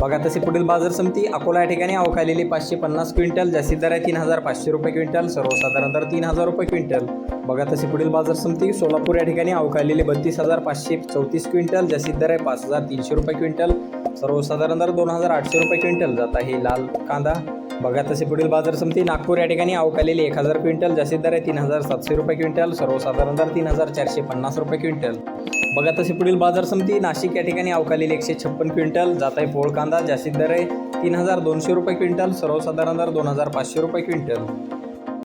बघा तसे पुढील बाजार समिती अकोला या ठिकाणी अवकालेली पाचशे पन्नास क्विंटल जास्तीत दर आहे तीन हजार पाचशे रुपये क्विंटल सर्वसाधारण दर तीन हजार रुपये क्विंटल. बघा तसे पुढील बाजार समिती सोलापूर या ठिकाणी अवकाळलेले बत्तीस हजार पाचशे चौतीस क्विंटल जास्तीत दर आहे पाच हजार तीनशे रुपये क्विंटल. सर्वसाधारण दर दोन हजार आठशे रुपये क्विंटल. जात आहे लाल कांदा. बघा तसे पुढील बाजार समिती नागपूर या ठिकाणी अवकालेली एक हजार क्विंटल जास्तीत दर आहे तीन हजार सातशे रुपये क्विंटल. सर्वसाधारण दर तीन हजार चारशे पन्नास रुपये क्विंटल. बघा तसे पुढील बाजार समिती नाशिक या ठिकाणी अवकालेली एकशे छप्पन क्विंटल. जात आहे पोळ कांदा जास्तीत दर आहे तीन हजार दोनशे रुपये क्विंटल. सर्वसाधारण दर दोन हजार पाचशे रुपये क्विंटल.